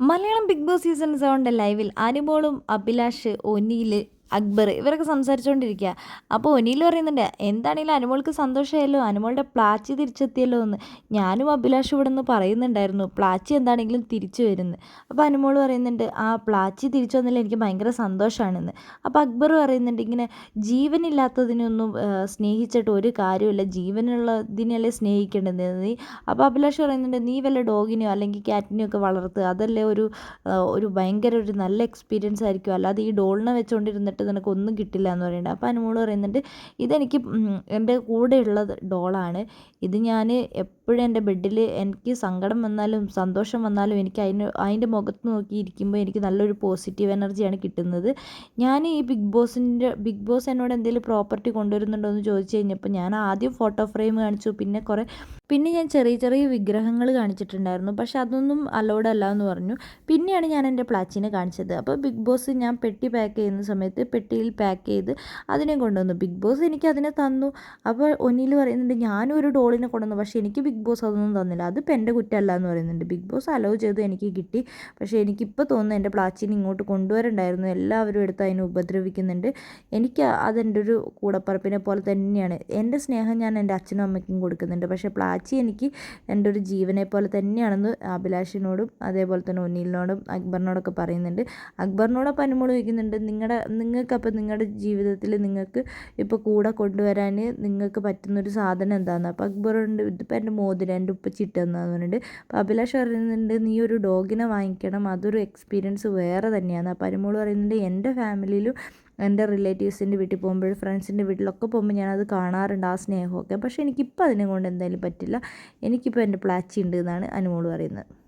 Malayalam big Boss season സെവന്റെ ലൈവിൽ അനുമോളും അഭിലാഷ് ഒനിയിൽ അക്ബർ ഇവരൊക്കെ സംസാരിച്ചുകൊണ്ടിരിക്കുക അപ്പോൾ ഒനിയിൽ പറയുന്നുണ്ട് എന്താണെങ്കിലും അനുമോൾക്ക് സന്തോഷമായല്ലോ? അനുമോളുടെ പ്ലാച്ചി തിരിച്ചെത്തിയല്ലോ എന്ന്. ഞാനും അഭിലാഷ് ഇവിടെ നിന്ന് പറയുന്നുണ്ടായിരുന്നു പ്ലാച്ചി എന്താണെങ്കിലും തിരിച്ചു വരുന്നു. അപ്പോൾ അനുമോൾ പറയുന്നുണ്ട് ആ പ്ലാച്ചി തിരിച്ചു വന്നതിൽ എനിക്ക് ഭയങ്കര സന്തോഷമാണെന്ന് അപ്പോൾ അക്ബർ പറയുന്നുണ്ട് ഇങ്ങനെ ജീവനില്ലാത്തതിനൊന്നും സ്നേഹിച്ചിട്ട് ഒരു കാര്യമില്ല ജീവനുള്ളതിനല്ലേ സ്നേഹിക്കേണ്ടത്? നീ അപ്പോൾ അഭിലാഷ് പറയുന്നുണ്ട് നീ വല്ല ഡോഗിനെയോ അല്ലെങ്കിൽ ക്യാറ്റിനെയോ ഒക്കെ വളർത്തുക അതല്ലേ ഒരു ഒരു ഭയങ്കര ഒരു നല്ല എക്സ്പീരിയൻസ് ആയിരിക്കും. അല്ലാതെ ഈ ഡോളിനെ വെച്ചുകൊണ്ടിരുന്നിട്ട് നിനക്ക് ഒന്നും കിട്ടില്ല എന്ന് പറയുന്നുണ്ട്. അപ്പോൾ അനുമോൾ പറയുന്നുണ്ട് ഇതെനിക്ക് എന്റെ കൂടെയുള്ള ഡോളാണ്. ഇത് ഞാൻ എപ്പോഴും എന്റെ ബെഡിൽ എനിക്ക് സങ്കടം വന്നാലും സന്തോഷം വന്നാലും എനിക്ക് അതിന് അതിന്റെ മുഖത്ത് നോക്കി ഇരിക്കുമ്പോൾ എനിക്ക് നല്ലൊരു പോസിറ്റീവ് എനർജിയാണ് കിട്ടുന്നത്. ഞാൻ ഈ ബിഗ് ബോസിന്റെ ബിഗ് ബോസ് എന്നോട് എന്തെങ്കിലും പ്രോപ്പർട്ടി കൊണ്ടുവരുന്നുണ്ടോ എന്ന് ചോദിച്ചു കഴിഞ്ഞപ്പോൾ ഞാൻ ആദ്യം ഫോട്ടോ ഫ്രെയിം കാണിച്ചു. പിന്നെ കുറേ പിന്നെ ഞാൻ ചെറിയ ചെറിയ വിഗ്രഹങ്ങൾ കാണിച്ചിട്ടുണ്ടായിരുന്നു. പക്ഷെ അതൊന്നും അലോഡ് അല്ല എന്ന് പറഞ്ഞു. പിന്നെയാണ് ഞാൻ എന്റെ പ്ലാച്ചിനെ കാണിച്ചത്. അപ്പോൾ ബിഗ് ബോസ് ഞാൻ പെട്ടി പാക്ക് ചെയ്യുന്ന സമയത്ത് പെട്ടിയിൽ പാക്ക് ചെയ്ത് അതിനെ കൊണ്ടുവന്നു. ബിഗ് ബോസ് എനിക്ക് അതിനെ തന്നു. അപ്പോൾ ഒന്നിൽ പറയുന്നുണ്ട് ഞാനും ഒരു ഡോളിനെ കൊണ്ടുവന്നു. പക്ഷേ എനിക്ക് ബിഗ് ബോസ് അതൊന്നും തന്നില്ല. അതിപ്പോൾ എന്റെ കുറ്റമല്ല എന്ന് പറയുന്നുണ്ട്. ബിഗ് ബോസ് അലോ ചെയ്ത് എനിക്ക് കിട്ടി. പക്ഷേ എനിക്കിപ്പോൾ തോന്നുന്നു എന്റെ പ്ലാച്ചിനെ ഇങ്ങോട്ട് കൊണ്ടുവരണ്ടായിരുന്നു. എല്ലാവരും എടുത്ത് അതിനെ ഉപദ്രവിക്കുന്നുണ്ട്. എനിക്ക് അതെന്റെ ഒരു കൂടപ്പറപ്പിനെ പോലെ തന്നെയാണ്. എന്റെ സ്നേഹം ഞാൻ എന്റെ അച്ഛനും അമ്മയ്ക്കും കൊടുക്കുന്നുണ്ട്. പക്ഷേ പ്ലാച്ചി എനിക്ക് എന്റെ ഒരു ജീവനെ പോലെ തന്നെയാണെന്ന് അഭിലാഷിനോടും അതേപോലെ തന്നെ ഒന്നിലിനോടും അക്ബറിനോടൊക്കെ പറയുന്നുണ്ട്. അക്ബറിനോടൊപ്പം അനുമോൾ വയ്ക്കുന്നുണ്ട് നിങ്ങളുടെ നിങ്ങൾക്കപ്പം നിങ്ങളുടെ ജീവിതത്തിൽ നിങ്ങൾക്ക് ഇപ്പോൾ കൂടെ കൊണ്ടുവരാൻ നിങ്ങൾക്ക് പറ്റുന്നൊരു സാധനം എന്താണെന്ന് അപ്പോൾ അക്ബറുണ്ട് ഇതിപ്പോൾ എന്റെ മോതിരം എന്റെ ഉപ്പച്ചിട്ട് എന്നാന്ന് പറഞ്ഞിട്ട്. അപ്പോൾ അഭിലാഷ് പറയുന്നുണ്ട് നീ ഒരു ഡോഗിനെ വാങ്ങിക്കണം. അതൊരു എക്സ്പീരിയൻസ് വേറെ തന്നെയാണ്. അപ്പോൾ അനുമോൾ പറയുന്നുണ്ട് എന്റെ ഫാമിലിയിലും എന്റെ റിലേറ്റീവ്സിന്റെ വീട്ടിൽ പോകുമ്പോൾ ഫ്രണ്ട്സിന്റെ വീട്ടിലൊക്കെ പോകുമ്പോൾ ഞാനത് കാണാറുണ്ട് ആ സ്നേഹമൊക്കെ. പക്ഷേ എനിക്കിപ്പോൾ അതിനെ കൊണ്ട് എന്തായാലും പറ്റില്ല. എനിക്കിപ്പോൾ എന്റെ പ്ലാച്ചി ഉണ്ട് എന്നാണ് അനുമോൾ പറയുന്നത്.